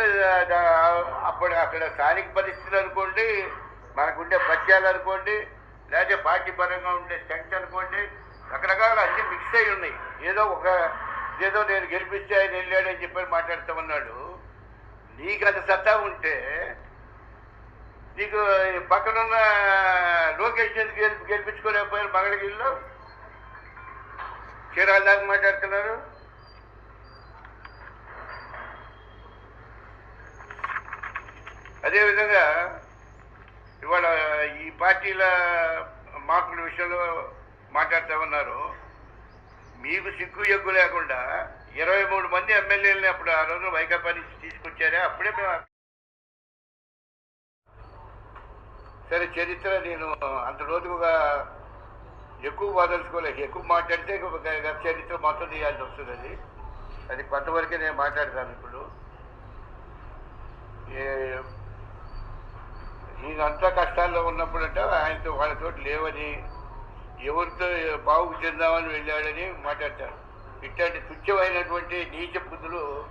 అదే అప్పుడు అక్కడ స్థానిక పరిస్థితులు అనుకోండి మనకుండే పత్యాలు అనుకోండి లేకపోతే పార్టీ పరంగా ఉండే స్ట్రెంగ్త్ అనుకోండి రకరకాల అన్ని మిక్స్ అయి ఉన్నాయి. ఏదో ఒక ఏదో నేను గెలిపిస్తే ఆయన వెళ్ళాడని చెప్పి మాట్లాడుతామన్నాడు నీకు అంత సత్తా ఉంటే నీకు పక్కనున్న లోకేష్ ఎందుకు గెలిపి గెలిపించుకోలేకపోయారు? మంగళగిరిలో? చీరాల దాకా మాట్లాడుతున్నారు? అదేవిధంగా ఇవాళ ఈ పార్టీల మార్పుల విషయంలో మాట్లాడుతూ ఉన్నారు మీకు సిగ్గు ఎగ్గు లేకుండా ఇరవై మూడు మంది ఎమ్మెల్యేలని అప్పుడు ఆ రోజు వైకాపా నుంచి తీసుకొచ్చారే అప్పుడే మేము సరే చరిత్ర నేను అంత రోజుగా ఎక్కువ వదలుచుకోలేక ఎక్కువ మాట్లాడితే గత చరిత్ర మొత్తం తీయాల్సి వస్తుంది అది. అది కొంతవరకే నేను మాట్లాడతాను ఇప్పుడు. నేను అంతా కష్టాల్లో ఉన్నప్పుడంట ఆయనతో వాళ్ళతో లేవని ఎవరితో బావుకు చెందామని వెళ్ళాడని మాట్లాడతారు. ఇట్లాంటి తుచ్చమైనటువంటి నీచ బుద్ధులు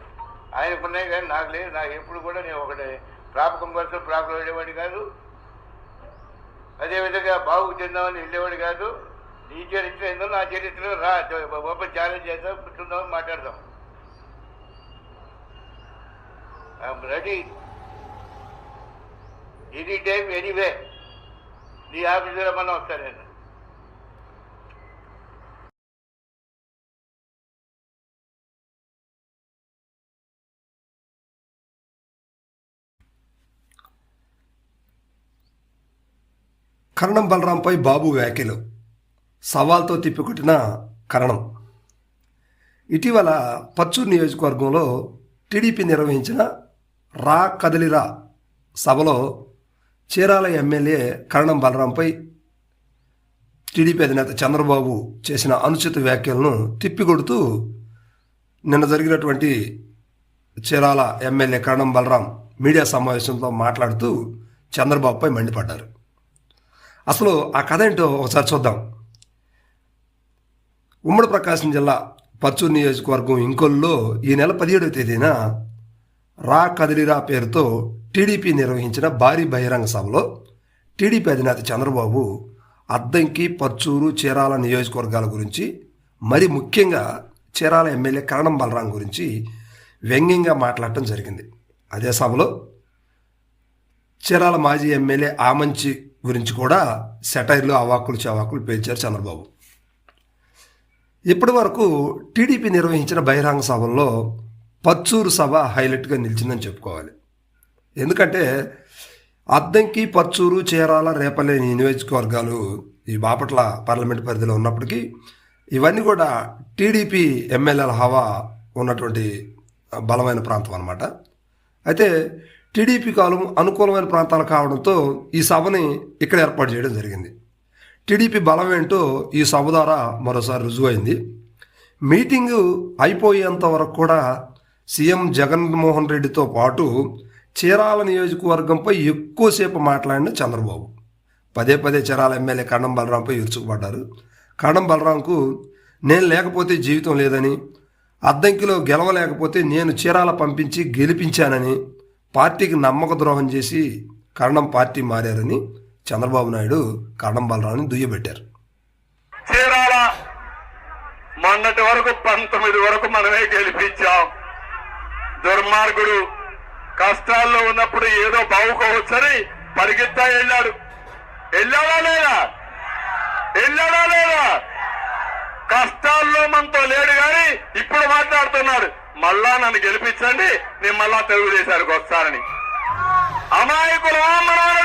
ఆయనకున్నాయి కానీ నాకు లేదు. నాకు ఎప్పుడు కూడా నేను ఒకటి. ప్రాపకం కోసం ప్రాపకం వెళ్ళేవాడిని కాదు. అదేవిధంగా బావుకు చెందామని వెళ్ళేవాడు కాదు. నీ చరిత్ర ఏందో నా చరిత్ర రా. ఓపెన్ ఛాలెంజ్ చేద్దాం కూర్చుందాం మాట్లాడదాం. I'm ready. Any time anyway నీ ఆఫీసులో ఏమన్నా వస్తా నేను కరణం బలరాంపై బాబు వ్యాఖ్యలు. సవాల్తో తిప్పికొట్టిన కరణం. ఇటీవల పచ్చూరు నియోజకవర్గంలో టీడీపీ నిర్వహించిన రా కదలిరా సభలో చీరాల ఎమ్మెల్యే కరణం బలరాంపై టీడీపీ అధినేత చంద్రబాబు చేసిన అనుచిత వ్యాఖ్యలను తిప్పికొడుతూ నిన్న జరిగినటువంటి చీరాల ఎమ్మెల్యే కరణం బలరాం మీడియా సమావేశంతో మాట్లాడుతూ చంద్రబాబుపై మండిపడ్డారు. అసలు ఆ కథ ఏంటో ఒకసారి చూద్దాం. ఉమ్మడి ప్రకాశం జిల్లా పచ్చూరు నియోజకవర్గం ఇంకొల్లో ఈ నెల పదిహేడవ తేదీన రా కదిలిరా పేరుతో టీడీపీ నిర్వహించిన భారీ బహిరంగ సభలో టీడీపీ అధినేత చంద్రబాబు అద్దంకి పచ్చూరు చీరాల నియోజకవర్గాల గురించి మరి ముఖ్యంగా చీరాల ఎమ్మెల్యే కరణం బలరాం గురించి వ్యంగ్యంగా మాట్లాడటం జరిగింది. అదే సభలో చీరాల మాజీ ఎమ్మెల్యే ఆమంచి గురించి కూడా సెటైర్లు అవాకులు చవాకులు పేల్చారు చంద్రబాబు. ఇప్పటి వరకు టీడీపీ నిర్వహించిన బహిరంగ సభల్లో పచ్చూరు సభ హైలైట్గా నిలిచిందని చెప్పుకోవాలి. ఎందుకంటే అద్దంకి పచ్చూరు చీరాల రేపలేని నియోజకవర్గాలు ఈ బాపట్ల పార్లమెంట్ పరిధిలో ఉన్నప్పటికీ ఇవన్నీ కూడా టీడీపీ ఎమ్మెల్యేల హవా ఉన్నటువంటి బలమైన ప్రాంతం అన్నమాట. అయితే టీడీపీ కాలం అనుకూలమైన ప్రాంతాలు కావడంతో ఈ సభని ఇక్కడ ఏర్పాటు చేయడం జరిగింది. టీడీపీ బలం ఏంటో ఈ సభ ద్వారా మరోసారి రుజువైంది. మీటింగు అయిపోయేంత వరకు కూడా సీఎం జగన్మోహన్ రెడ్డితో పాటు చీరాల నియోజకవర్గంపై ఎక్కువసేపు మాట్లాడిన చంద్రబాబు. పదే పదే చీరాల ఎమ్మెల్యే కడం బలరాంపై ఇరుచుకుపడ్డారు కడం బలరాంకు నేను లేకపోతే జీవితం లేదని అద్దంకిలో గెలవలేకపోతే నేను చీరాల పంపించి గెలిపించానని పార్టీకి నమ్మక ద్రోహం చేసి కరణం పార్టీ మారారని చంద్రబాబు నాయుడు కరణం బలరావుని దుయ్యబెట్టారు. చీరాల మొన్నటి వరకు పంతొమ్మిది వరకు మనమే గెలిపించాం. దుర్మార్గుడు కష్టాల్లో ఉన్నప్పుడు ఏదో బావుకోవచ్చని పరిగెత్తా వెళ్ళాడు. వెళ్ళాడా లేదా? వెళ్ళాడా లేదా? కష్టాల్లో మనతో లేడు గాని ఇప్పుడు మాట్లాడుతున్నాడు. మళ్ళా నన్ను గెలిపించండి నేను మళ్ళా తెలుగుదేశానికి వస్తానని. అమాయకులు మనం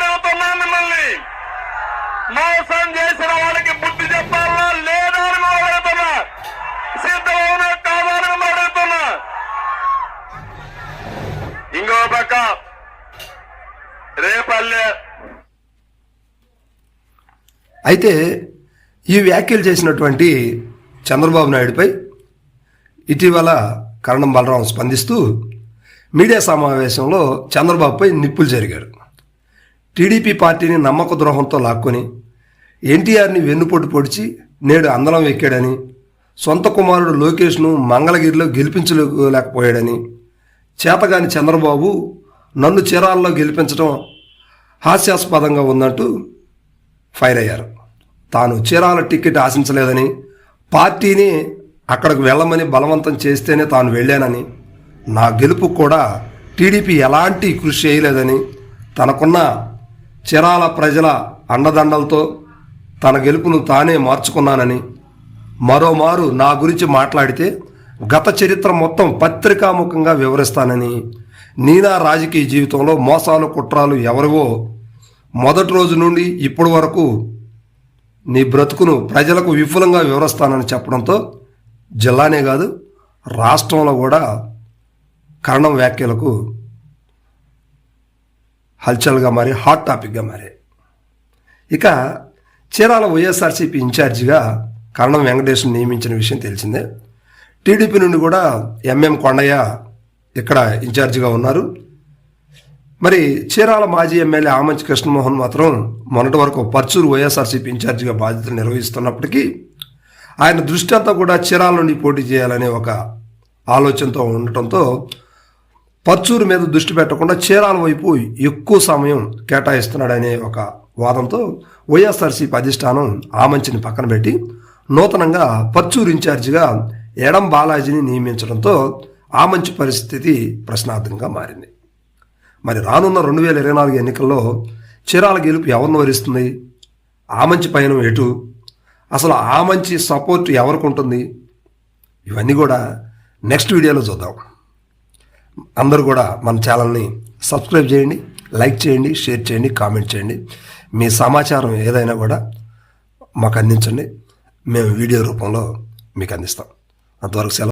వాళ్ళే. అయితే ఈ వ్యాఖ్యలు చేసినటువంటి చంద్రబాబు నాయుడుపై ఇటీవల కరణం బలరాం స్పందిస్తూ మీడియా సమావేశంలో చంద్రబాబుపై నిప్పులు జరిగారు టీడీపీ పార్టీని నమ్మక ద్రోహంతో లాక్కొని ఎన్టీఆర్ని వెన్నుపోటు పొడిచి నేడు అందలం ఎక్కాడని సొంత కుమారుడు లోకేష్ను మంగళగిరిలో గెలిపించలేకపోయాడని చేతగాని చంద్రబాబు నన్ను చీరాల్లో గెలిపించడం హాస్యాస్పదంగా ఉందంటూ ఫైర్ అయ్యారు. తాను చీరాల టికెట్ ఆశించలేదని పార్టీని అక్కడికి వెళ్ళమని బలవంతం చేస్తేనే తాను వెళ్ళానని నా గెలుపు కూడా టీడీపీ ఎలాంటి కృషి చేయలేదని తనకున్న చీరాల ప్రజల అండదండలతో తన గెలుపును తానే మార్చుకున్నానని మరోమారు నా గురించి మాట్లాడితే గత చరిత్ర మొత్తం పత్రికాముఖంగా వివరిస్తానని నీనా రాజకీయ జీవితంలో మోసాలు కుట్రాలు ఎవరివో మొదటి రోజు నుండి ఇప్పటి వరకు నీ బ్రతుకును ప్రజలకు విఫలంగా వివరిస్తానని చెప్పడంతో జిల్లానే కాదు రాష్ట్రంలో కూడా కరణం వ్యాఖ్యలకు హల్చల్గా మారి హాట్ టాపిక్గా మారాయి ఇక చీరాల వైఎస్ఆర్సీపీ ఇన్ఛార్జిగా కరణం వెంకటేశ్వర నియమించిన విషయం తెలిసిందే. టీడీపీ నుండి కూడా ఎంఎం కొండయ్య ఇక్కడ ఇన్ఛార్జిగా ఉన్నారు. మరి చీరాల మాజీ ఎమ్మెల్యే ఆమంచి కృష్ణమోహన్ మాత్రం మొన్నటి వరకు పర్చూరు వైఎస్ఆర్సీపీ ఇన్ఛార్జిగా బాధ్యతలు నిర్వహిస్తున్నప్పటికీ ఆయన దృష్టి అంతా కూడా చీరాల నుండి పోటీ చేయాలనే ఒక ఆలోచనతో ఉండటంతో పర్చూరు మీద దృష్టి పెట్టకుండా చీరాల వైపు ఎక్కువ సమయం కేటాయిస్తున్నాడనే ఒక వాదంతో వైఎస్ఆర్సీపీ అధిష్టానం ఆమంచిని పక్కన పెట్టి నూతనంగా పర్చూరు ఇన్ఛార్జిగా ఎడం బాలాజీని నియమించడంతో ఆ మంచి పరిస్థితి ప్రశ్నార్థంగా మారింది. మరి రానున్న రెండు వేల ఇరవై నాలుగు ఎన్నికల్లో చీరాల గెలుపు ఎవరిని వరిస్తుంది? ఆ మంచి పయనం ఎటు? అసలు ఆ మంచి సపోర్ట్ ఎవరికి ఉంటుంది? ఇవన్నీ కూడా నెక్స్ట్ వీడియోలో చూద్దాం. అందరూ కూడా మన ఛానల్ని సబ్స్క్రైబ్ చేయండి లైక్ చేయండి షేర్ చేయండి కామెంట్ చేయండి. మీ సమాచారం ఏదైనా కూడా మాకు అందించండి. మేము వీడియో రూపంలో మీకు అందిస్తాం. అంతవరకు సెలవు.